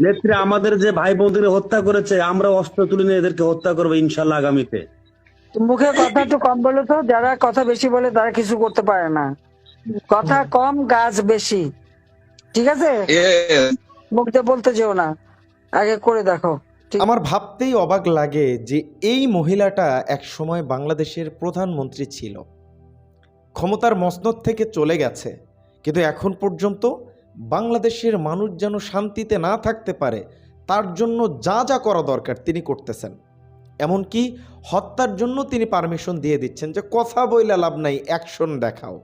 নেত্রী আমাদের যে ভাই বোনদের হত্যা করেছে আমরা অস্ত্র তুলে নিয়ে এদেরকে হত্যা করব ইনশাল্লাহ আগামীতে। মুখে কথা একটু কম বলো তো যারা কথা বেশি বলে তারা কিছু করতে পারে না। কথা কম গাছ বেশি। ঠিক আছে? মুখ দিয়ে বলতে যেও না। আগে করে দেখো। আমার ভাবতেই অবাক লাগে যে এই মহিলাটা এক সময় বাংলাদেশের প্রধানমন্ত্রী ছিল। ক্ষমতার মসনদ থেকে চলে গেছে। কিন্তু এখন পর্যন্ত বাংলাদেশের মানুষ যেন শান্তিতে না থাকতে পারে, তার জন্য যা যা করা দরকার তিনি করতেছেন। এমনকি হত্যার জন্য তিনি পারমিশন দিয়ে দিচ্ছেন যে কথা বইলা লাভ নাই অ্যাকশন দেখাও।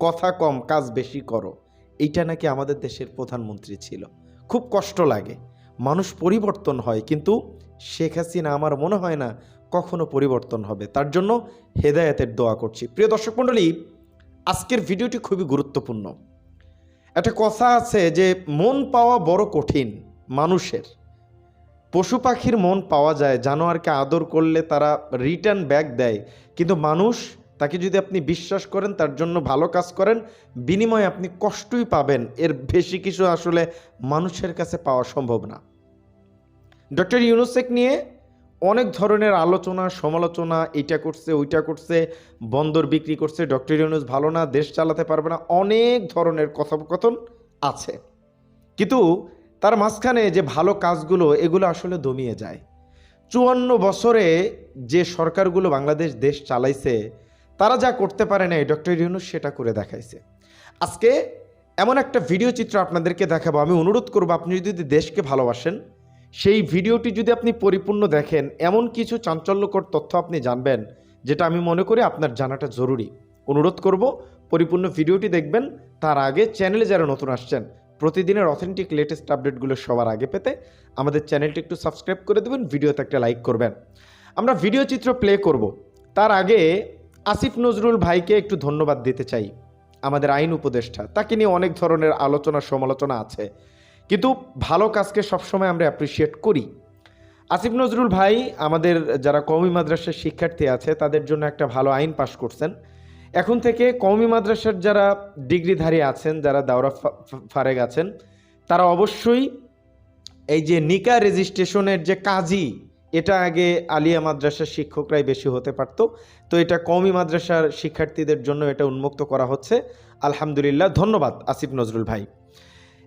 কথা কম, কাজ বেশি করো। এইটা নাকি আমাদের দেশের প্রধানমন্ত্রী ছিল। খুব কষ্ট লাগে। মানুষ পরিবর্তন হয়, কিন্তু শেখ হাসিনা আমার মনে হয় না কখনো পরিবর্তন হবে। তার জন্য হেদায়েতের দোয়া করছি। প্রিয় দর্শক মণ্ডলী, আজকের ভিডিওটি খুবই গুরুত্বপূর্ণ। একটা কথা আছে যে মন পাওয়া বড় কঠিন মানুষের। পশু পাখির মন পাওয়া যায়, জানোয়ারকে আদর করলে তারা রিটার্ন ব্যাক দেয়। কিন্তু মানুষ, তাকে যদি আপনি বিশ্বাস করেন, তার জন্য ভালো কাজ করেন, বিনিময়ে আপনি কষ্টই পাবেন। এর বেশি কিছু আসলে মানুষের কাছে পাওয়া সম্ভব না। ডক্টর ইউনুসেক নিয়ে অনেক ধরনের আলোচনা, সমালোচনা এটা করছে, ওইটা করছে, বন্দর বিক্রি করছে, ডক্টর ইউনুস ভালো না, দেশ চালাতে পারবে না, অনেক ধরনের কথোপকথন আছে। কিন্তু তার মাঝখানে যে ভালো কাজগুলো, এগুলো আসলে দমিয়ে যায়। চুয়ান্ন বছরে যে সরকারগুলো বাংলাদেশ দেশ চালাইছে, তারা যা করতে পারে না ডক্টর ইউনুস সেটা করে দেখাইছে। আজকে এমন একটা ভিডিও চিত্র আপনাদেরকে দেখাবো, আমি অনুরোধ করব, আপনি যদি দেশকে ভালোবাসেন সেই ভিডিওটি যদি আপনি পরিপূর্ণ দেখেন, এমন কিছু চাঞ্চল্যকর তথ্য আপনি জানবেন, যেটা আমি মনে করি আপনার জানাটা জরুরি। অনুরোধ করব, পরিপূর্ণ ভিডিওটি দেখবেন, তার আগে চ্যানেলে যারা নতুন আসছেন, প্রতিদিনের অথেন্টিক লেটেস্ট আপডেটগুলো সবার আগে পেতে আমাদের চ্যানেলটি একটু সাবস্ক্রাইব করে দেবেন, ভিডিওতে একটা লাইক করবেন। আমরা ভিডিও চিত্র প্লে করব। তার আগে আসিফ নজরুল ভাইকে একটু ধন্যবাদ দিতে চাই, আমাদের আইন উপদেষ্টা। তাকে নিয়ে অনেক ধরনের আলোচনা সমালোচনা আছে। কিন্তু ভালো কাজকে সবসময় আমরা অ্যাপ্রিসিয়েট করি। আসিফ নজরুল ভাই আমাদের যারা কওমি মাদ্রাসার শিক্ষার্থী আছে, তাদের জন্য একটা ভালো আইন পাশ করছেন। এখন থেকে কওমি মাদ্রাসার যারা ডিগ্রিধারী আছেন, যারা দাওরা ফারেগ আছেন, তারা অবশ্যই এই যে নিকা রেজিস্ট্রেশনের যে কাজী এটা আগে আলিয়া মাদ্রাসার শিক্ষকরাই বেশি হতে পারত। তো এটা কওমি মাদ্রাসার শিক্ষার্থীদের জন্য এটা উন্মুক্ত করা হচ্ছে। আলহামদুলিল্লাহ, ধন্যবাদ আসিফ নজরুল ভাই।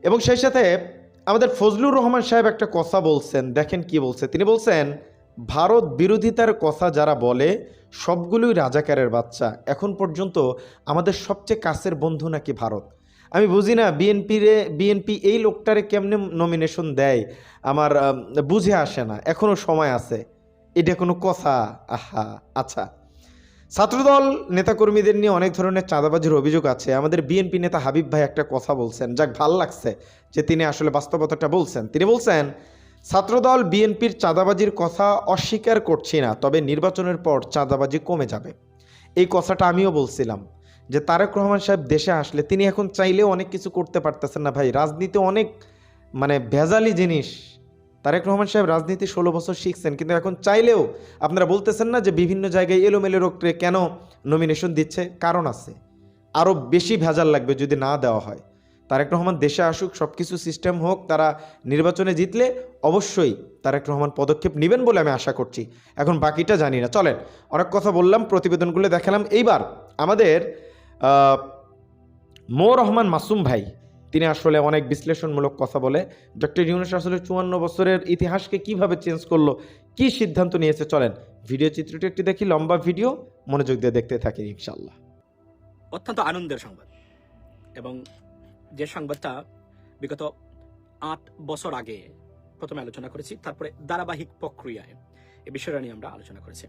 এবং সেই সাথে আমাদের ফজলুর রহমান সাহেব একটা কথা বলছেন, দেখেন কি বলছে? তিনি বলছেন, ভারত বিরোধিতার কথা যারা বলে, সবগুলোই রাজাকারের বাচ্চা। এখন পর্যন্ত আমাদের সবচেয়ে কাছের বন্ধু নাকি ভারত? আমি বুঝি না বিএনপিরে বিএনপি এই লোকটারে কেমনে নমিনেশন দেয়? আমার বুঝে আসে না। এখনও সময় আছে। এটা কোনো কথা? আহা আচ্ছা। ছাত্রদল নেতাকর্মীদের নিয়ে অনেক ধরনের চাঁদাবাজির অভিযোগ আছে। আমাদের বিএনপি নেতা হাবিব ভাই একটা কথা বলছেন, যাক ভালো লাগছে যে তিনি আসলে বাস্তবতাটা বলছেন। তিনি বলছেন, ছাত্রদল বিএনপির চাঁদাবাজির কথা অস্বীকার করছি না, তবে নির্বাচনের পর চাঁদাবাজি কমে যাবে। এই কথাটা আমিও বলছিলাম যে তারেক রহমান সাহেব দেশে আসলে তিনি এখন চাইলেও অনেক কিছু করতে পারতেছেন না ভাই। রাজনীতি অনেক মানে ভেজালি জিনিস। তারেক রহমান সাহেব রাজনীতি ষোলো বছর শিখছেন, কিন্তু এখন চাইলেও আপনারা বলতেছেন না যে বিভিন্ন জায়গায় এলোমেলো রোগকে কেন নমিনেশন দিচ্ছে? কারণ আছে। আরও বেশি ভেজাল লাগবে যদি না দেওয়া হয়। তারেক রহমান দেশে আসুক সব কিছু সিস্টেম হোক, তারা নির্বাচনে জিতলে অবশ্যই তারেক রহমান পদক্ষেপ নেবেন বলে আমি আশা করছি। এখন বাকিটা জানি না। চলেন, অনেক কথা বললাম, প্রতিবেদনগুলো দেখালাম। এইবার আমাদের মো রহমান মাসুম ভাই তিনি আসলে অনেক বিশ্লেষণমূলক কথা বলে। ডক্টর ইউনুস আসলে চুয়ান্ন বছরের ইতিহাসকে কীভাবে চেঞ্জ করল, কি সিদ্ধান্ত নিয়েছে, চলেন ভিডিও চিত্রটি একটি দেখি, লম্বা ভিডিও মনোযোগ দিয়ে দেখতে থাকি ইনশাল্লাহ অত্যন্ত আনন্দের সংবাদ। এবং যে সংবাদটা বিগত আট বছর আগে প্রথমে আলোচনা করেছি, তারপরে ধারাবাহিক প্রক্রিয়ায় এ বিষয়টা নিয়ে আমরা আলোচনা করেছি।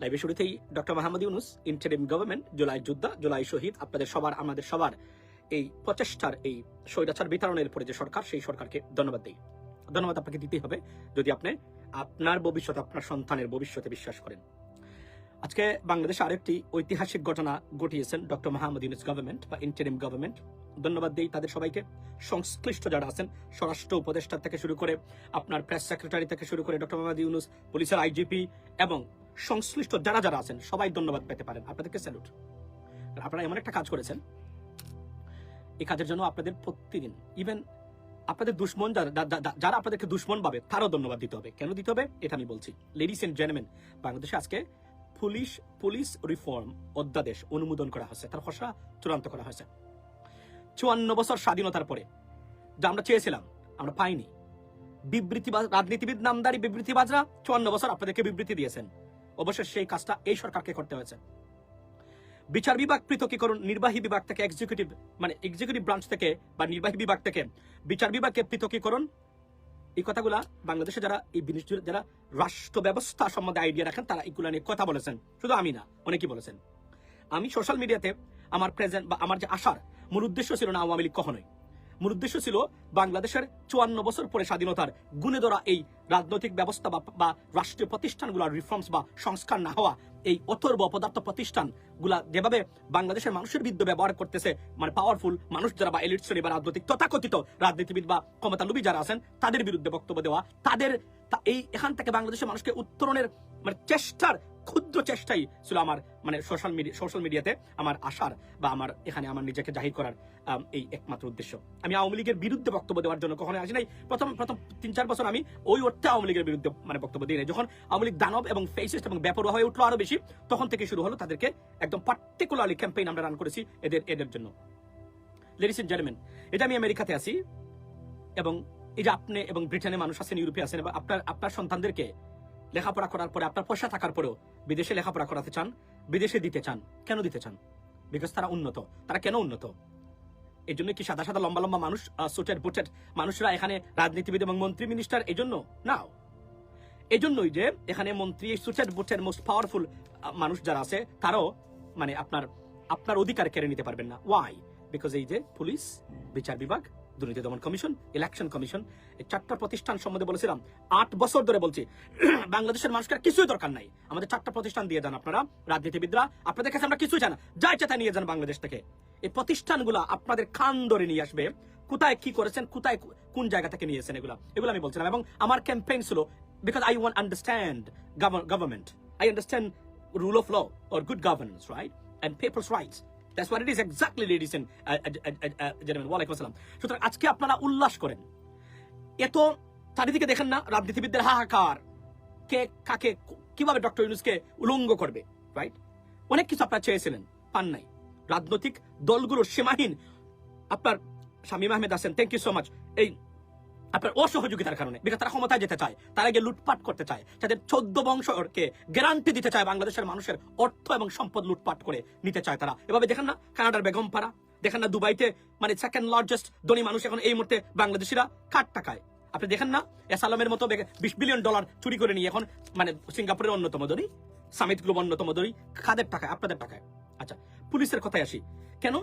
লাইভে শুরুতেই doctor Mahmud Yunus interim government July যোদ্ধা, জুলাই শহীদ, আপনাদের সবার, আমাদের সবার এই প্রচেষ্টার, এই স্বৈরাচার বিতরণের উপরে যে সরকার, সেই সরকারকে ধন্যবাদ দিই। ধন্যবাদ আপনাকে দিতেই হবে যদি আপনি আপনার ভবিষ্যৎ, আপনার সন্তানের ভবিষ্যতে বিশ্বাস করেন। আজকে বাংলাদেশে আরেকটি ঐতিহাসিক ঘটনা ঘটিয়েছেন ডক্টর মাহমুদ ইউনুস গভর্নমেন্ট বা ইন্টারিম গভর্নমেন্ট। ধন্যবাদ দিই তাদের সবাইকে। সংশ্লিষ্ট যারা আছেন, স্বরাষ্ট্র উপদেষ্টা থেকে শুরু করে আপনার প্রেস সেক্রেটারি থেকে শুরু করে ডক্টর মাহমুদ ইউনুস, পুলিশের আইজিপি এবং সংশ্লিষ্ট যারা যারা আছেন, সবাই ধন্যবাদ পেতে পারেন। আপনাদেরকে স্যালুট। আপনারা এমন একটা কাজ করেছেন এই কাজের জন্য আপনাদের প্রতিদিন ইভেন আপনাদের দুশ্মন যারা যারা আপনাদেরকে দুশ্মন পাবে তারও ধন্যবাদ দিতে হবে। কেন দিতে হবে? এটা আমি বলছি। লেডিস এন্ড জেন্টলম্যান বাংলাদেশে আজকে পুলিশ পুলিশ রিফর্ম অধ্যাদেশ অনুমোদন করা হয়েছে। তার খসড়া চূড়ান্ত করা হয়েছে। চুয়ান্ন বছর স্বাধীনতার পরে যা আমরা চেয়েছিলাম, আমরা পাইনি। বিবৃতি রাজনীতিবিদ, নামদারি বিবৃতিবাজরা চুয়ান্ন বছর আপনাদেরকে বিবৃতি দিয়েছেন। অবশ্যই সেই কাজটা এই সরকারকে করতে হয়েছে। বিচার বিভাগ পৃথকীকরণ, নির্বাহী বিভাগ থেকে এক্সিকিউটিভ মানে এক্সিকিউটিভ ব্রাঞ্চ থেকে বা নির্বাহী বিভাগ থেকে বিচার বিভাগকে পৃথকীকরণ। এই কথাগুলা বাংলাদেশে যারা, এই যারা রাষ্ট্র ব্যবস্থা সম্বন্ধে আইডিয়া রাখেন, তারা এগুলো নিয়ে কথা বলেছেন। শুধু আমি না, অনেকেই বলেছেন। আমি সোশ্যাল মিডিয়াতে আমার প্রেজেন্ট বা আমার যে আসার মূল উদ্দেশ্য ছিল না আওয়ামী লীগ কখনোই। মূল উদ্দেশ্য ছিল বাংলাদেশের চুয়ান্ন বছর পরে স্বাধীনতার গুণে ধরা এই রাজনৈতিক ব্যবস্থা বা রাষ্ট্রীয় প্রতিষ্ঠানগুলোর রিফর্মস বা সংস্কার না হওয়া। এই অথর্ব অপদার্থ প্রতিষ্ঠানগুলা যেভাবে বাংলাদেশের মানুষের বিরুদ্ধে ব্যবহার করতেছে মানে পাওয়ারফুল মানুষ যারা বা এলিট শ্রেণি বা রাজনৈতিক তথাকথিত রাজনীতিবিদ বা ক্ষমতালুবী যারা আছেন, তাদের বিরুদ্ধে বক্তব্য দেওয়া, তাদের এই এখান থেকে বাংলাদেশের মানুষকে উত্তরণের মানে চেষ্টার ক্ষুদ্র চেষ্টাই ছিল আমার মানে সোশ্যাল মিডিয়া সোশ্যাল মিডিয়াতে আমার আসার বা আমার এখানে আমার নিজেকে জাহির করার এই একমাত্র উদ্দেশ্য। আমি আওয়ামী লীগের বিরুদ্ধে বক্তব্য দেওয়ার জন্য কখনো আসি নাই। প্রথম প্রথম তিন, চার বছর আমি ওই অর্থে আওয়ামী লীগের বিরুদ্ধে মানে বক্তব্য দিই নাই। যখন আওয়ামী লীগ দানব এবং ফেসিস্ট এবং ব্যাপরোয়া হয়ে উঠল আরও বেশি, তখন থেকে শুরু হলো তাদেরকে একদম পার্টিকুলারলি ক্যাম্পেইন আমরা রান করেছি এদের এদের জন্য। লেডিস এন্ড জেন্টলম্যান এটা আমি আমেরিকাতে আছি এবং এই যে আপনি এবং ব্রিটেনে মানুষ আছেন, ইউরোপে আছেন এবং আপনার আপনার সন্তানদেরকে লেখাপড়া করার পরে, আপনার পয়সা থাকার পরেও বিদেশে লেখাপড়া করাতে চান, বিদেশে দিতে চান, কেন দিতে চান? বিকজ তারা উন্নত। তারা কেন উন্নত? এই জন্য কি সাদা সাদা, লম্বা লম্বা মানুষ সুটেড বুটেড মানুষরা এখানে রাজনীতিবিদ এবং মন্ত্রী মিনিস্টার এই জন্য? না। এই জন্যই যে এখানে মন্ত্রী সুটেড বুটেড মোস্ট পাওয়ারফুল মানুষ যারা আছে, তারাও মানে আপনার আপনার অধিকার কেড়ে নিতে পারবেন না। ওয়াই বিকজ এই যে পুলিশ, বিচার বিভাগ দুর্নীতি দমন কমিশন ইলেকশন কমিশন এই চারটা প্রতিষ্ঠান সম্বন্ধে বলেছিলাম। আট বছর ধরে বলছি বাংলাদেশের মানুষকে কিছুই দরকার নাই। আমাদের চারটা প্রতিষ্ঠান দিয়ে যান আপনারা রাজনীতিবিদরা। আপনাদের কাছে আমরা কিছুই চাই না। যা ইচ্ছা নিয়ে যান বাংলাদেশ থেকে। এই প্রতিষ্ঠানগুলো আপনাদের খান ধরে নিয়ে আসবে। কোথায় কি করেছেন কোথায় কোন জায়গা থেকে নিয়েছেন এগুলো? এগুলো আমি বলছিলাম। এবং আমার ক্যাম্পেইন ছিল because I want understand government I understand rule of law or good governance, right? And people's rights. Exactly, ladies and uh, uh, uh, uh, gentlemen. ওয়ালাইকুম আসসালাম সুতরাং আজকে আপনারা উল্লাস করেন। এত চারিদিকে দেখেন না রাজনীতিবিদদের হাহাকার। কে কাকে কীভাবে ডক্টর ইউনুসকে উলঙ্গ করবে রাইট অনেক কিছু আপনারা চেয়েছিলেন পান নাই। রাজনৈতিক দলগুলোর সীমাহীন আপনার শামীম আহমেদ আছেন। থ্যাংক ইউ সো মাচ এই আপনার অসহযোগিতার কারণে বিকজ তারা ক্ষমতায় যেতে চায়, তারা গিয়ে লুটপাট করতে চায় তাদের চোদ্দ বংশকে গ্যারান্টি দিতে চায় বাংলাদেশের মানুষের অর্থ এবং সম্পদ লুটপাট করে নিতে চায় তারা। এভাবে দেখেন না, কানাডার বেগমপাড়া দেখেন না, দুবাইতে মানে সেকেন্ড লার্জেস্ট ধনী মানুষ এখন এই মুহূর্তে বাংলাদেশিরা কাট টাকায়? আপনি দেখেন না এসালামের মতো বিশ বিলিয়ন ডলার চুরি করে নিয়ে এখন মানে সিঙ্গাপুরের অন্যতম ধনী, সামিত গ্লোব অন্যতম ধনী, কাদের টাকায়? আপনাদের টাকায়। আচ্ছা পুলিশের কথায় আসি। কেন?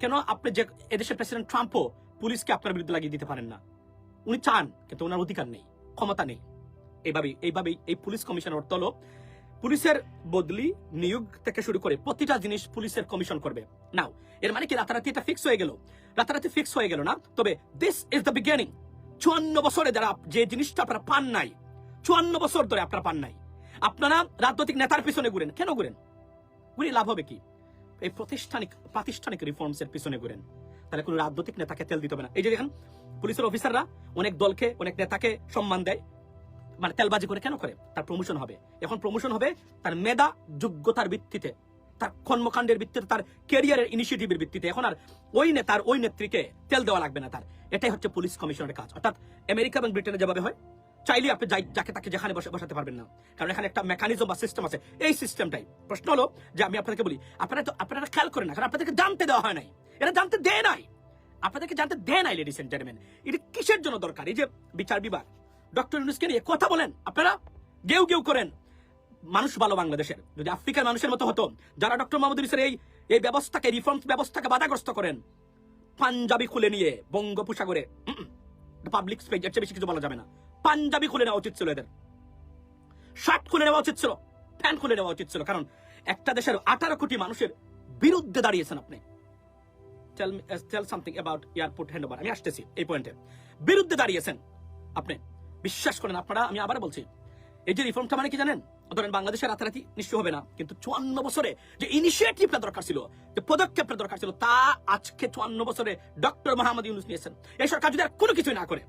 কেন আপনি যে এদেশের প্রেসিডেন্ট ট্রাম্পও পুলিশকে আপনার বিরুদ্ধে লাগিয়ে দিতে পারেন না? উনি চান, কিন্তু ওনার অধিকার নেই, ক্ষমতা নেই। এইভাবেই এইভাবেই এই পুলিশ কমিশনের হলো পুলিশের বদলি নিয়োগ থেকে শুরু করে প্রতিটা জিনিস পুলিশের কমিশন করবে। নাও, এর মানে কি রাতারাতি এটা ফিক্স হয়ে গেল? রাতারাতি ফিক্স হয়ে গেল না? তবে দিস ইজ দ্য বিগিনিং চুয়ান্ন বছরে যারা যে জিনিসটা আপনারা পান নাই, চুয়ান্ন বছর ধরে আপনারা পান নাই, আপনারা রাজনৈতিক নেতার পিছনে ঘুরেন। কেন ঘুরেন? ঘুরে লাভ হবে কি? এই প্রতিষ্ঠানিক, প্রাতিষ্ঠানিক রিফর্মস এর পিছনে ঘুরেন। তাহলে কোনো রাজনৈতিক নেতাকে তেল দিতে হবে না। এই যে দেখেন, পুলিশের অফিসাররা অনেক দলকে, অনেক নেতাকে সম্মান দেয়। মানে তেলবাজি করে কেন করে? তার প্রমোশন হবে। এখন প্রমোশন হবে তার মেধা, যোগ্যতার ভিত্তিতে, তার কর্মকাণ্ডের ভিত্তিতে, তার ক্যারিয়ারের ইনিশিয়েটিভের ভিত্তিতে। এখন আর ওই নেতার, ওই নেত্রীকে তেল দেওয়া লাগবে না তার। এটাই হচ্ছে পুলিশ কমিশনের কাজ। অর্থাৎ আমেরিকা এবং ব্রিটেনে যেভাবে হয় চাইলে আপনি যাই- যাকে তাকে যেখানে বসে বসাতে পারবেন না। কারণ এখানে একটা মেকানিজম বা সিস্টেম আছে। এই সিস্টেমটাই প্রশ্ন হলো যে আমি আপনাদেরকে বলি, আপনারা তো আপনারা খেয়াল করেন না, কারণ আপনাদেরকে জানতে দেওয়া হয় নাই। এটা জানতে দেয় নাই। আপনাদেরকে জানতে দেয় নাই লেডিস এন্ড জেন্টলম্যান এটা কিসের জন্য দরকার? এই যে বিচার বিভাগ, ডক্টর ইউনুসকে নিয়ে কথা বলেন, আপনারা গেউ গেউ করেন। মানুষ ভালো বাংলাদেশের। যদি আফ্রিকার মানুষের মতো হতো, যারা ডক্টর মোহাম্মদ ইউনুসের এই এই ব্যবস্থাকে রিফর্মস ব্যবস্থাকে বাধাগ্রস্ত করেন, পাঞ্জাবি খুলে নিয়ে বঙ্গোপসাগরে পাবলিক স্পেস এর বেশি কিছু বলা যাবে না। পাঞ্জাবি খুলে নেওয়া উচিত ছিল এদের। শার্ট খুলে নেওয়া উচিত ছিল, প্যান্ট খুলে নেওয়া উচিত ছিল। কারণ একটা দেশের আঠারো কোটি মানুষের বিরুদ্ধে দাঁড়িয়েছেন আপনি। Tell tell something about airport আমি আসতেছি এই পয়েন্টে বিরুদ্ধে দাঁড়িয়েছেন আপনি। বিশ্বাস করেন আপনারা, আমি আবার বলছি। এই যে রিফর্মটা মানে কি জানেন? ধরেন বাংলাদেশের রাতারাতি নিশ্চয় হবে না, কিন্তু চুয়ান্ন বছরে যে ইনিশিয়েটিভটা দরকার ছিল, যে পদক্ষেপটা দরকার ছিল, তা আজকে চুয়ান্ন বছরে ডক্টর ইউনুস নিয়েছেন। এই সরকার যদি আর কোনো কিছুই না করে,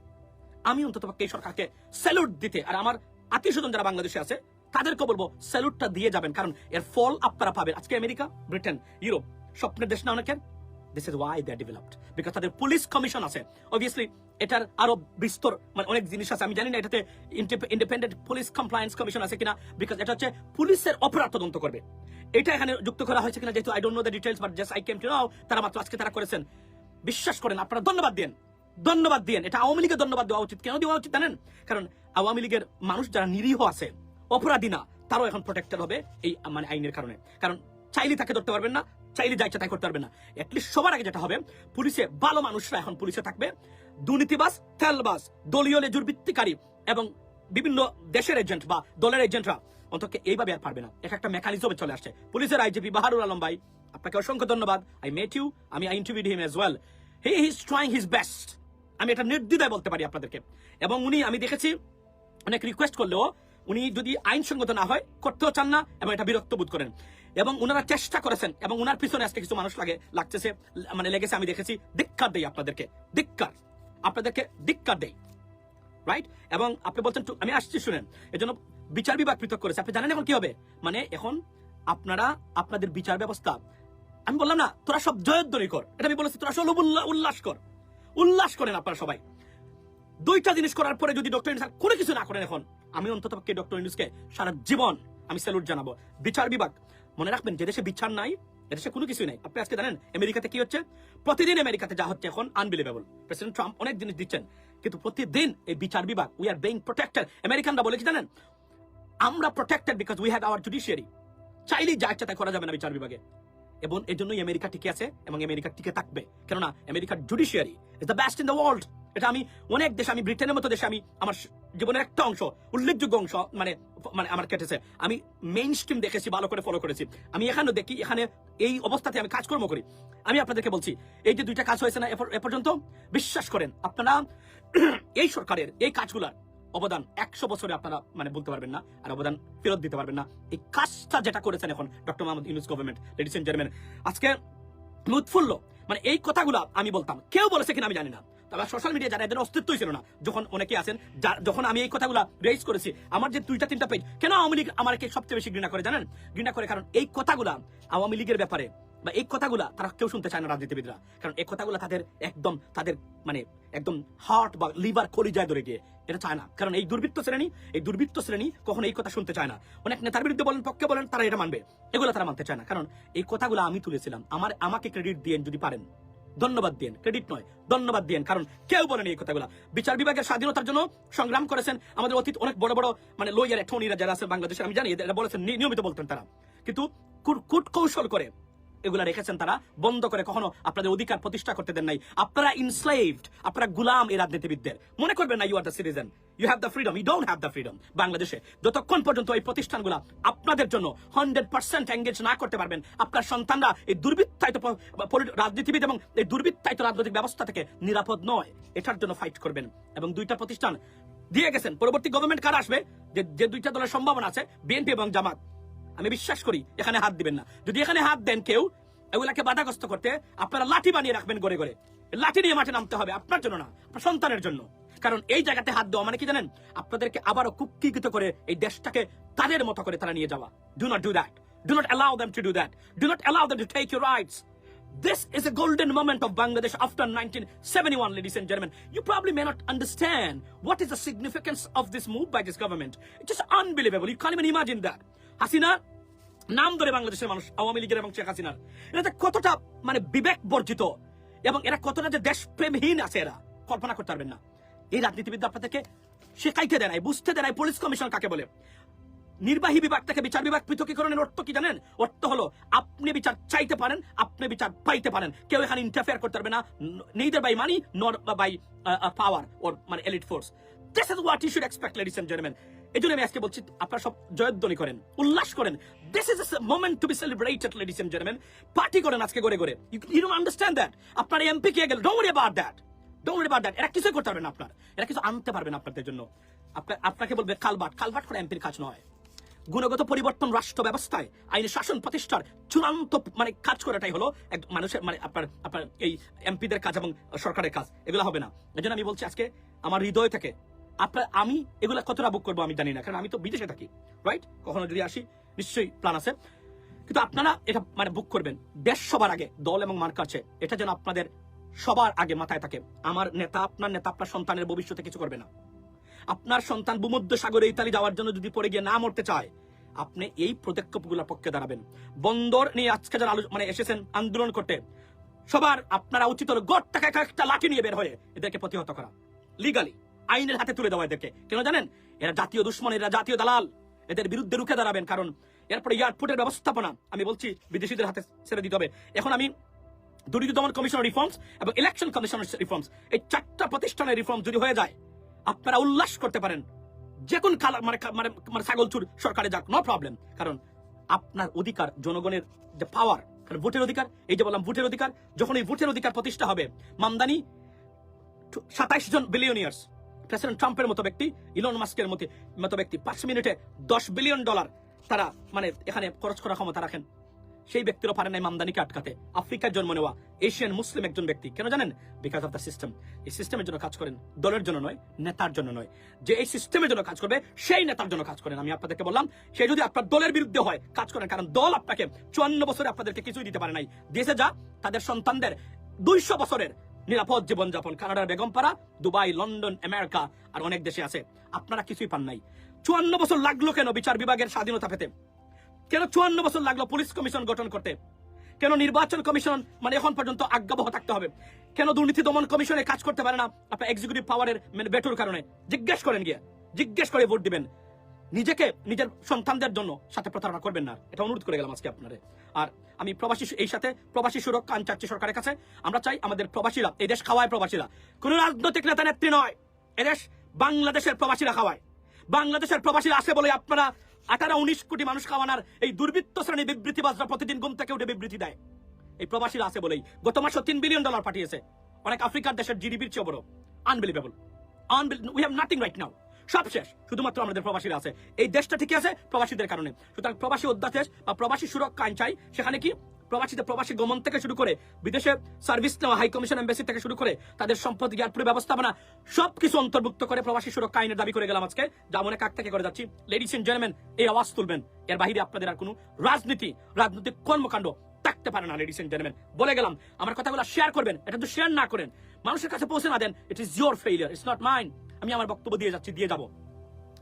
আমি অন্তত এই সরকারকে স্যালুট দিতে, আর আমার আত্মীয় স্বজন যারা বাংলাদেশে আছে, তাদেরকে বলব স্যালুটটা দিয়ে যাবেন, কারণ এর ফল আপনারা পাবেন। আজকে আমেরিকা, ব্রিটেন, ইউরোপ, স্বপ্নের দেশ না অনেকের this is why they developed because তাদের পুলিশ কমিশন আছে। অবভিয়াসলি এটার আরও বিস্তর মানে অনেক জিনিস আছে। আমি জানি না এটাতে ইন্ডিপেন্ডেন্ট পুলিশ কমপ্লায়েন্স কমিশন আছে কিনা। বিকজ এটা হচ্ছে পুলিশের অপরাধ তদন্ত করবে। এটা এখানে যুক্ত করা হয়েছে কিনা যেহেতু I don't know the details but just I came to now তারা মাত্র আজকে তারা করেছেন। বিশ্বাস করেন, আপনারা ধন্যবাদ দেন ধন্যবাদ দিয়েন। এটা আওয়ামী লীগের ধন্যবাদ দেওয়া উচিত। কেন দেওয়া উচিত জানেন? কারণ আওয়ামী লীগের মানুষ যারা নিরীহ আছে, অপরাধী না, তারাও এখন প্রোটেক্টেড হবে এই মানে আইনের কারণে। কারণ চাইলে তাকে ধরতে পারবেন না চাইলে যা ইচ্ছা করতে পারবেন না। এটলিস্ট সবার আগে যেটা হবে, পুলিশে ভালো মানুষরা এখন পুলিশে থাকবে। দুর্নীতিবাস তেলবাস দলীয় দুর্বৃত্তিকারী এবং বিভিন্ন দেশের এজেন্ট বা দলের এজেন্টরা অন্তত এইভাবে আর পারবে না। এক একটা মেকানিজমে চলে আসছে। পুলিশের আইজিপি বাহারুল আলম ভাই, আপনাকে অসংখ্য ধন্যবাদ। আই মেট ইউ আমি I interviewed him as well he is trying his best আমি এটা নির্দ্বিধায় বলতে পারি আপনাদেরকে। এবং উনি, আমি দেখেছি, অনেক রিকোয়েস্ট করলেও উনি যদি আইনসঙ্গত না হয়, করতেও চান না এবং এটা বিরক্ত বোধ করেন। এবং ওনারা চেষ্টা করেছেন, এবং ওনার পিছনে আজকে কিছু মানুষ লাগে, লাগতেছে মানে লেগেছে, আমি দেখেছি। ধিক্কার দেই আপনাদেরকে, ধিক্কার। আপনাদেরকে ধিক্কার দেই রাইট এবং আপনি বলছেন আমি আসছি, শুনেন। এজন্য বিচার বিভাগ পৃথক করেছে। আপনি জানেন এখন কি হবে? মানে এখন আপনারা, আপনাদের বিচার ব্যবস্থা, আমি বললাম না, তোরা সব জয়ধ্বনি কর। এটা আমি বলেছি, তোরা সব উল্লাস কর। উল্লাস করেন আপনারা সবাই। দুইটা জিনিস করার পরে যদি ডক্টর ইউনুস কোনো কিছু না করেন এখন, আমি অন্তত ডক্টর ইউনুসকে সারা জীবন আমি স্যালুট জানাব। বিচার বিভাগ মনে রাখবেন, যে দেশে বিচার নাই এদেশে কোনো কিছুই নাই। আপনি আজকে জানেন, আমেরিকাতে কি হচ্ছে? প্রতিদিন আমেরিকাতে যা হচ্ছে এখন আনবিলিভেবল প্রেসিডেন্ট ট্রাম্প অনেক জিনিস দিচ্ছেন, কিন্তু প্রতিদিন এই বিচার বিভাগ উই আর বেইং প্রোটেক্টেড আমেরিকানরা বলে কি জানেন? আমরা protected because we have our judiciary চাইলেই যা ইচ্ছা তাই করা যাবে না বিচার বিভাগে। এবং এই জন্যই আমেরিকা টিকে আছে এবং আমেরিকা টিকে থাকবে। কেননা, আমেরিকার judiciary is the best in the world এটা আমি অনেক দেশে, আমি ব্রিটেনের মতো দেশে আমি আমার জীবনের একটা অংশ, উল্লেখযোগ্য অংশ মানে মানে আমার কেটেছে। আমি মেইন স্ট্রিম দেখেছি, ভালো করে ফলো করেছি। আমি এখানেও দেখি, এখানে এই অবস্থাতে আমি কাজকর্ম করি। আমি আপনাদেরকে বলছি, এই যে দুইটা কাজ হয়েছে না এ এ পর্যন্ত, বিশ্বাস করেন, আপনারা এই সরকারের এই কাজগুলার অবদান একশো বছরে আপনারা মানে বলতে পারবেন না, আর অবদান ফেরত দিতে পারবেন না। এই কাজটা যেটা করেছেন এখন doctor Mohammad Yunus government ladies and gentleman আজকে লুৎফুল্ল মানে এই কথাগুলো আমি বলতাম। কেউ বলেছে কিনা আমি জানি না। তবে সোশ্যাল মিডিয়া যারা এদের অস্তিত্বই ছিল না। যখন অনেকে আছেন যখন আমি এই কথাগুলো রেজ করেছি, আমার যে দুইটা তিনটা পেজ কেন আওয়ামী লীগ আমাকে সবচেয়ে বেশি ঘৃণা করে জানেন? ঘৃণা করে কারণ এই কথাগুলা আওয়ামী লীগের ব্যাপারে বা এই কথাগুলা তারা কেউ শুনতে চায় না রাজনীতিবিদরা। কারণ এই কথাগুলা তাদের একদম, তাদের মানে একদম হার্ট বা লিভার কলিজায় ধরে গিয়ে। এটা চায় না। কারণ এই দুর্বৃত্ত শ্রেণি, এই দুর্বৃত্ত শ্রেণি কখনো এই কথা শুনতে চায় না। অনেক নেতার বিরুদ্ধে বলেন, পক্ষে বলেন, তারা এটা মানবে। এগুলো তারা মানতে চায় না। কারণ এই কথাগুলো আমি তুলেছিলাম। আমার, আমাকে ক্রেডিট দিয়েন যদি পারেন। ধন্যবাদ দিয়েন। ক্রেডিট নয়, ধন্যবাদ দিয়েন। কারণ কেউ বলেনি এই কথাগুলো। বিচার বিভাগের স্বাধীনতার জন্য সংগ্রাম করেছেন আমাদের অতীত অনেক বড় বড় মানে লইয়ার অ্যাটর্নিরা যারা আছে বাংলাদেশে। আমি জানি এরা বলেছেন নিয়মিত বলতেন তারা। কিন্তু কূট কৌশল করে এগুলা রেখেছেন তারা, বন্ধ করে কখনো আপনাদের অধিকার প্রতিষ্ঠা করতে দেন নাই। আপনারা ইনস্লেভড আপনারা গুলাম এই রাজনীতিবিদদের। মনে করবেন না you are the citizen you have the freedom you don't have the freedom বাংলাদেশে যতক্ষণ পর্যন্ত এই প্রতিষ্ঠানগুলা আপনাদের জন্য হান্ড্রেড পার্সেন্ট এঙ্গেজ না করতে পারবেন, আপনার সন্তানরা এই দুর্বৃত্তায়িত রাজনীতিবিদ এবং এই দুর্বৃত্তায়িত রাজনৈতিক ব্যবস্থা থেকে নিরাপদ নয়, এটার জন্য ফাইট করবেন। এবং দুইটা প্রতিষ্ঠান দিয়ে গেছেন। পরবর্তী গভর্নমেন্ট কার আসবে? যে দুইটা দলের সম্ভাবনা আছে বিএনপি এবং জামাত। আমি বিশ্বাস করি এখানে হাত দিবেন না যদি এখানে হাত দেন কেউ এগুলাকে বাধাগ্রস্ত করতে আপনারা লাঠি বানিয়ে রাখবেন গড়ে গড়ে লাঠি নিয়ে মাঠে নামতে হবে আপনার জন্য না আপনার সন্তানের জন্য কারণ এই জায়গাতে হাত দেওয়া মানে কি জানেন আপনাদেরকে আবারও কুক্ষিকৃত করে এই দেশটাকে তাদের মতো করে তারা নিয়ে যাওয়া do not do that do not allow them to do that do not allow them to take your rights This is a golden moment of Bangladesh after 1971, ladies and gentlemen. You probably may not understand what is the significance of this move by this government. It's just unbelievable. You can't even imagine that. Hasina, নাম ধরে বাংলাদেশের মানুষ আওয়ামী লীগের এবং শেখ হাসিনার। এরা কতটা মানে বিবেক বর্জিত এবং এরা কতটা যে দেশপ্রেমহীন আছে এরা কল্পনা করতে পারবেন না। এই রাজনীতিবিদ আপনাদেরকে শেখাইতে দেয় নাই বুঝতে দেয় নাই পুলিশ কমিশন কাকে বলে। নির্বাহী বিভাগ থেকে বিচার বিভাগ পৃথকীকরণের অর্থ কি জানেন? অর্থ হলো আপনি বিচার চাইতে পারেন আপনি বিচার পাইতে পারেন। কেউ এখানে ইন্টারফেয়ার করতে পারবে না নেইদার বাই মানি নর বাই পাওয়ার ওর মানে elite force this is what you should expect ladies and gentleman এই জন্য আমি আজকে বলছি, আপনারা সব জয়ধ্বনি করেন, উল্লাস করেন। This is moment to be celebrated ladies and gentleman party করেন আজকে করে করে ইউ ডোন্ট আন্ডারস্ট্যান্ড দ্যাট আপনার এমপি কে গেল don't worry about that don't worry about that এরা কিছুই করতে পারবে না আপনার। এরা কিছু আনতে পারবে না আপনাদের জন্য। আপনাকে বলবে, কালবাট। কালবাট করে এমপির কাজ নয়। গুণগত পরিবর্তন রাষ্ট্র ব্যবস্থায়, আইনি শাসন প্রতিষ্ঠার চূড়ান্ত মানে কাজ করাটাই হলো এক মানুষের মানে আপনার আপনার এই এমপিদের কাজ এবং সরকারের কাজ। এগুলো হবে না। এই আমি বলছি আজকে, আমার হৃদয় থেকে আপনার, আমি এগুলা কতটা বুক করব আমি জানি না, কারণ আমি তো বিদেশে থাকি রাইট কখনো যদি আসি, নিশ্চয়ই প্ল্যান আছে। কিন্তু আপনারা এটা মানে বুক করবেন। দেশ সবার আগে, দল এবং মার্কা আছে এটা যেন আপনাদের সবার আগে মাথায় থাকে। আমার নেতা, আপনার নেতা, আপনার সন্তানের ভবিষ্যতে কিছু করবে না। আপনার সন্তান ভূমধ্য সাগরে, ইতালি যাওয়ার জন্য যদি পড়ে গিয়ে না মরতে চায়, আপনি এই পদক্ষেপগুলোর পক্ষে দাঁড়াবেন। বন্দর নিয়ে আজকে যারা মানে এসেছেন আন্দোলন করতে, সবার, আপনারা উচিত হলো গড় টাকা একটা লাঠি নিয়ে বের হয়ে এদেরকে প্রতিহত করা। লিগালি আইনের হাতে তুলে দেওয়া এদেরকে। কেন জানেন? এরা জাতীয় দুশ্মন, এরা জাতীয় দালাল। এদের বিরুদ্ধে রুখে দাঁড়াবেন, কারণ এরপরে এয়ারপোর্টের ব্যবস্থাপনা, আমি বলছি, বিদেশিদের হাতে ছেড়ে দিতে হবে। এখন আমি দুর্নীতি দমন কমিশনের রিফর্মস এবং ইলেকশন কমিশনের রিফর্মস এই চারটা প্রতিষ্ঠানের রিফর্ম যদি হয়ে যায়, আপনারা উল্লাস করতে পারেন। যে কোন মানে মানে মানে ছাগল চুর সরকারে যাক নো প্রবলেম কারণ আপনার অধিকার, জনগণের যে পাওয়ার ভোটের অধিকার, এই যে বললাম ভোটের অধিকার, যখন এই ভোটের অধিকার প্রতিষ্ঠা হবে, মামদানি, সাতাইশ জন বিলিয়নিয়ার্স প্রেসিডেন্ট ট্রাম্পের মতো ব্যক্তি, ইলন মাস্কের মতো মতো ব্যক্তি। পাঁচ মিনিটে দশ বিলিয়ন ডলার তারা মানে এখানে খরচ করার ক্ষমতা রাখেন। সেই ব্যক্তিরও পারে নাই মামদানিকে আটকাতে, আফ্রিকার জন্ম নেওয়া এশিয়ান মুসলিম একজন ব্যক্তি। কেন জানেন? বিকজ অফ দ্য সিস্টেম এই সিস্টেমের জন্য কাজ করেন। দলের জন্য নয়, নেতার জন্য নয়। যে এই সিস্টেমের জন্য কাজ করবে, সেই নেতার জন্য কাজ করেন। আমি আপনাদেরকে বললাম, সে যদি আপনার দলের বিরুদ্ধে হয়, কাজ করেন। কারণ দল আপনাকে চুয়ান্ন বছরে আপনাদেরকে কিছুই দিতে পারে নাই। দেশে যা, তাদের সন্তানদের দুইশো বছরের নিরাপদ জীবনযাপন। কানাডার বেগমপাড়া, দুবাই, লন্ডন, আমেরিকা আর অনেক দেশে আছে। আপনারা কিছুই পান নাই। চুয়ান্ন বছর লাগল কেন বিচার বিভাগের স্বাধীনতা পেতে? কেন চুয়ান্ন বছর লাগল পুলিশ কমিশন গঠন করতে? কেন নির্বাচন কমিশন মানে এখন পর্যন্ত আজ্ঞাবহ থাকতে হবে? কেন দুর্নীতি দমন কমিশনে কাজ করতে পারে না? আপনার এক্সিকিউটিভ পাওয়ারের মানে বেটুর কারণে। জিজ্ঞেস করেন গিয়ে। জিজ্ঞেস করে ভোট দিবেন। নিজেকে, নিজের সন্তানদের জন্য সাথে প্রতারণা করবেন না। এটা অনুরোধ করে গেলাম আজকে আপনাদের আর আমি প্রবাসী এই সাথে প্রবাসী সুরক্ষা আইন চাচ্ছি সরকারের কাছে। আমরা চাই আমাদের প্রবাসীরা, এই দেশ খাওয়ায় প্রবাসীরা। কোন রাজনৈতিক নেতা নেত্রী নয় এদেশ বাংলাদেশের প্রবাসীরা খাওয়ায়। বাংলাদেশের প্রবাসীরা আসে বলে আপনারা আঠারো, উনিশ কোটি মানুষ খাওয়ানোর এই দুর্বৃত্ত শ্রেণি বিবৃতিবাজরা প্রতিদিন ঘুম থেকে উঠে বিবৃতি দেয়। এই প্রবাসীরা আছে বলেই গত মাসে তিন বিলিয়ন ডলার পাঠিয়েছে। অনেক আফ্রিকার দেশের জিডিপির চেয়ে বড়। Unbelievable we have nothing right now সব শেষ, শুধুমাত্র আমাদের প্রবাসীরা আছে। এই দেশটা ঠিক আছে প্রবাসীদের কারণে। সুতরাং প্রবাসী অধ্যাদেশ বা প্রবাসী সুরক্ষা আইন চাই, সেখানে কি প্রবাসীদের প্রবাসী গমন থেকে শুরু করে বিদেশে সার্ভিস নেওয়া, হাই কমিশন এম্বাসি থেকে শুরু করে তাদের সম্পদ এয়ারপোর্ট ব্যবস্থাপনা সবকিছু অন্তর্ভুক্ত করে প্রবাসী সুরক্ষা আইনের দাবি করে গেলাম আজকে। যা মনে কাক থেকে করে যাচ্ছি। লেডিস এন্ড জেন্টলম্যান এই আওয়াজ তুলবেন। এর বাইরে আপনাদের আর কোনো রাজনীতি, রাজনৈতিক কর্মকাণ্ড থাকতে পারে না লেডিস এন্ড জেন্টলম্যান বলে গেলাম, আমার কথাগুলো শেয়ার করবেন, এটা তো শেয়ার না করেন। মানুষের কাছে পৌঁছে না then it is your failure it's not mind আমি আমার বক্তব্য দিয়ে যাচ্ছি দিয়ে যাব।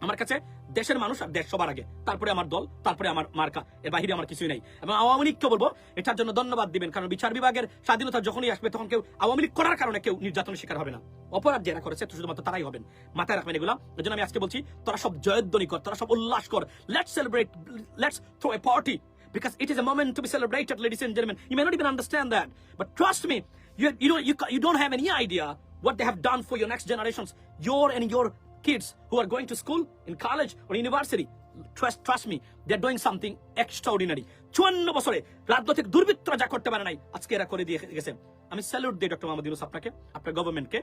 আমার কাছে দেশের মানুষ আর দেশ সবার আগে। তারপরে আমার দল তারপরে আমার মার্কা। এর বাহিরে আমার কিছুই নাই। এবং আওয়ামী লীগকে বলব এটার জন্য ধন্যবাদ দিবেন। কারণ বিচার বিভাগের স্বাধীনতা যখনই আসবে তখন কেউ আওয়ামী লীগ করার কারণে কেউ নির্যাতনের শিকার হবে না। অপরাধ যারা করেছে শুধুমাত্র তারাই হবেন। মাথায় রাখবেন এগুলো। এই জন্য আমি আজকে বলছি তোরা সব জয়ধ্বনি কর তোরা সব উল্লাস কর। Let's celebrate let's throw a party because it is a moment to be celebrated, ladies and gentlemen. You may not even understand that, but trust me, you you don't you, you don't what they have done for your next generations, your and your kids who are going to school, in college, or university. Trust trust me, they're doing something extraordinary. চুয়ান্ন বছরে রাজনৈতিক দুর্বৃত্তরা যা করতে পারে নাই আজকে এরা করে দিয়ে গেছে আমি স্যালুট দিই ডক্টর মোহাম্মদ ইউনুস আপনাকে আপনার গভর্নমেন্টকে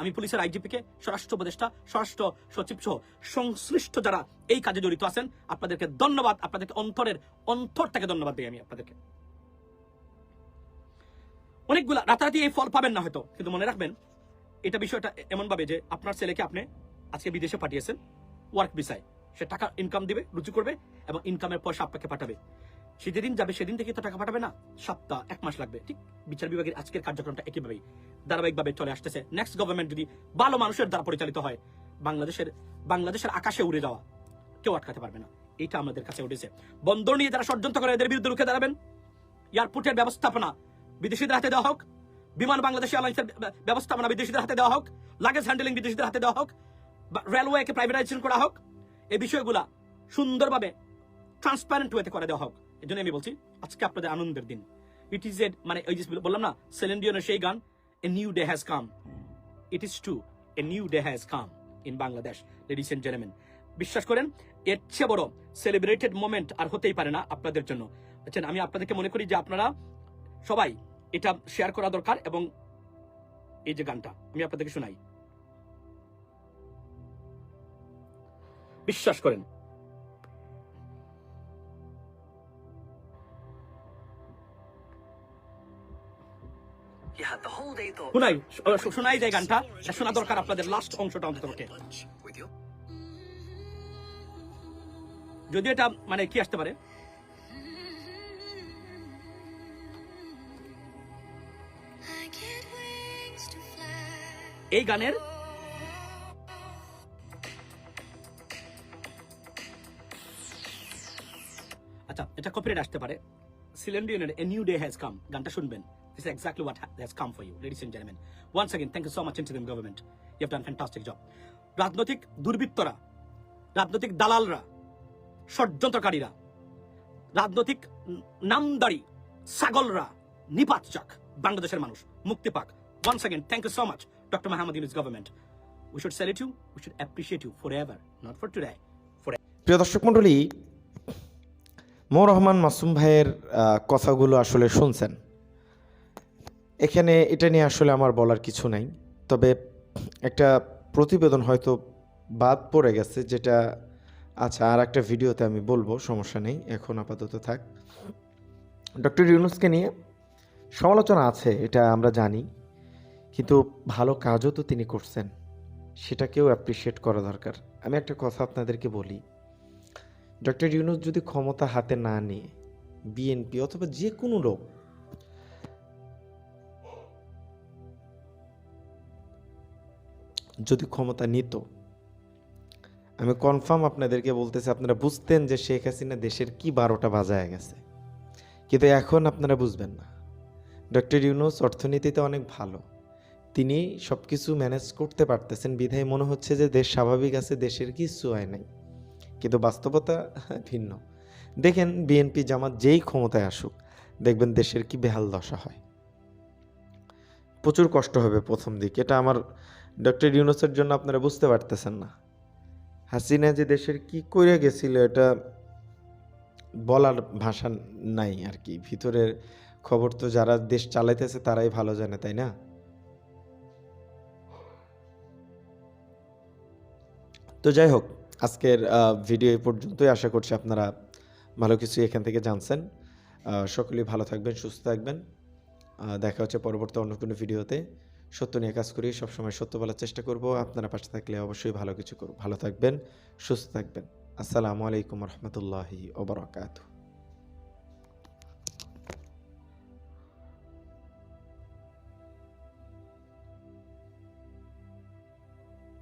আমি পুলিশের আইজিপি কে স্বরাষ্ট্র উপদেষ্টা স্বরাষ্ট্র সচিব সহ সংশ্লিষ্ট যারা এই কাজে জড়িত আছেন আপনাদেরকে ধন্যবাদ আপনাদেরকে অন্তরের অন্তর থেকে ধন্যবাদ দিই আমি আপনাদেরকে অনেকগুলা রাতারাতি এই ফল পাবেন না হয়তো কিন্তু মনে রাখবেন এটা বিষয়টা এমন ভাবে যে আপনার ছেলেকে আপনি আজকে বিদেশে পাঠিয়েছেন ওয়ার্ক ভিসায় সে টাকা ইনকাম দিবে, রুজু করবে এবং ইনকামের পয়সা আপনাকে পাঠাবে। সে যেদিন যাবে, সেদিন থেকে তো টাকা পাঠাবে না, সপ্তাহ, এক মাস লাগবে। ঠিক, বিচার বিভাগের আজকের কার্যক্রমটা একইভাবেই ধারাবাহিকভাবে চলে আসতেছে। নেক্সট গভর্নমেন্ট যদি ভালো মানুষের দ্বারা পরিচালিত হয়, বাংলাদেশের বাংলাদেশের আকাশে উড়ে যাওয়া, কেউ আটকাতে পারবে না। এটা আমাদের কাছে উঠেছে। বন্দর নিয়ে যারা ষড়যন্ত্র করে, এদের বিরুদ্ধে রুখে দাঁড়াবেন। এয়ারপোর্টের ব্যবস্থাপনা বিদেশিদের হাতে দেওয়া হোক বিমান বাংলাদেশ এয়ারলাইন্সের ব্যবস্থাপনা বিদেশিদের হাতে দেওয়া হোক লাগেজ হ্যান্ডেলিং বিদেশিদের হাতে দেওয়া হোক রেলওয়েকে প্রাইভেটাইজেশন করা হোক, এই বিষয়গুলা সুন্দরভাবে ট্রান্সপারেন্ট ওয়েতে করে দেওয়া হোক। এই জন্য আমি বলছি, আজকে আপনাদের আনন্দের দিন। ইট ইজ এ মানে ওই যে বললাম না সেলেন্ডিয়নের সেই গান a new day has come it is to a new day has come in Bangladesh ladies and gentleman বিশ্বাস করেন, এর চেয়ে বড় সেলিব্রেটেড মোমেন্ট আর হতেই পারে না আপনাদের জন্য। বুঝছেন আমি আপনাদেরকে মনে করি যে আপনারা সবাই এটা শেয়ার করা দরকার এবং এই যে গানটা আমি আপনাদেরকে শোনাই। বিশ্বাস করেন। শোনাই শোনাই যায় গানটা শোনা দরকার আপনাদের লাস্ট অংশটা অন্ততপক্ষে যদি এটা মানে কি আসতে পারে? এই গানের আচ্ছা এটা কপিরাইট আসতে পারে সিলেন্ডিয়নের a new day has come গানটা শুনবেন This is exactly what has come for you, ladies and gentlemen. Once thank you you so much, Interim Government. You have done a fantastic job. রাজনৈতিক দুর্বৃত্তরা রাজনৈতিক দালালরা ষড়যন্ত্রকারীরা রাজনৈতিক নামদারি সাগলরা নিপাত চাক বাংলাদেশের মানুষ মুক্তি পাক once again thank you so much Mahmud Yunus government we should salute you we should appreciate you for ever not for today for প্রিয় দর্শক মণ্ডলী মো রহমান মাসুম ভাইয়ের কথাগুলো আসলে শুনছেন। এখানে এটা নিয়ে আসলে আমার বলার কিছু নাই। তবে একটা প্রতিবেদন হয়তো বাদ পড়ে গেছে, যেটা আচ্ছা আর একটা ভিডিওতে আমি বলব, সমস্যা নেই, এখন আপাতত থাক। ডক্টর ইউনুসকে নিয়ে সমালোচনা আছে, এটা আমরা জানি। কিন্তু ভালো কাজও তো তিনি করছেন। সেটাকেও অ্যাপ্রিসিয়েট করা দরকার। আমি একটা কথা আপনাদেরকে বলি। ডক্টর ইউনুস যদি ক্ষমতা হাতে না নিয়ে বিএনপি অথবা যে কোনো লোক যদি ক্ষমতা নিত, আমি কনফার্ম আপনাদেরকে বলতেছি, আপনারা বুঝতেন যে শেখ হাসিনা দেশের কি বারোটা বাজায় গেছে। কিন্তু এখন আপনারা বুঝবেন না। ডক্টর ইউনুস অর্থনীতিতে অনেক ভালো। তিনি সব কিছু ম্যানেজ করতে পারতেছেন। বিধায় মনে হচ্ছে যে দেশ স্বাভাবিক আছে, দেশের কিছু হয় নাই। কিন্তু বাস্তবতা ভিন্ন। দেখেন, বিএনপি জামাত যেই ক্ষমতায় আসুক, দেখবেন দেশের কি বেহাল দশা হয়। প্রচুর কষ্ট হবে প্রথম দিকে। এটা আমার ডক্টর ইউনুসের জন্য আপনারা বুঝতে পারতেছেন না। হাসিনা যে দেশের কি করে গেছিল, এটা বলার ভাষা নাই আর কি। ভিতরের খবর তো যারা দেশ চালাইতেছে, তারাই ভালো জানে, তাই না? তো যাই হোক আজকের ভিডিও এই পর্যন্তই। আশা করছি আপনারা ভালো কিছু এখান থেকে জানছেন। সকলেই ভালো থাকবেন, সুস্থ থাকবেন। দেখা হচ্ছে পরবর্তী অন্য কোনো ভিডিওতে। সত্য নিয়ে কাজ করি, সবসময় সত্য বলার চেষ্টা করব। আপনারা পাশে থাকলে অবশ্যই ভালো কিছু করব। ভালো থাকবেন, সুস্থ থাকবেন। আসসালামু আলাইকুম রহমতুল্লাহি ওবরাকাতু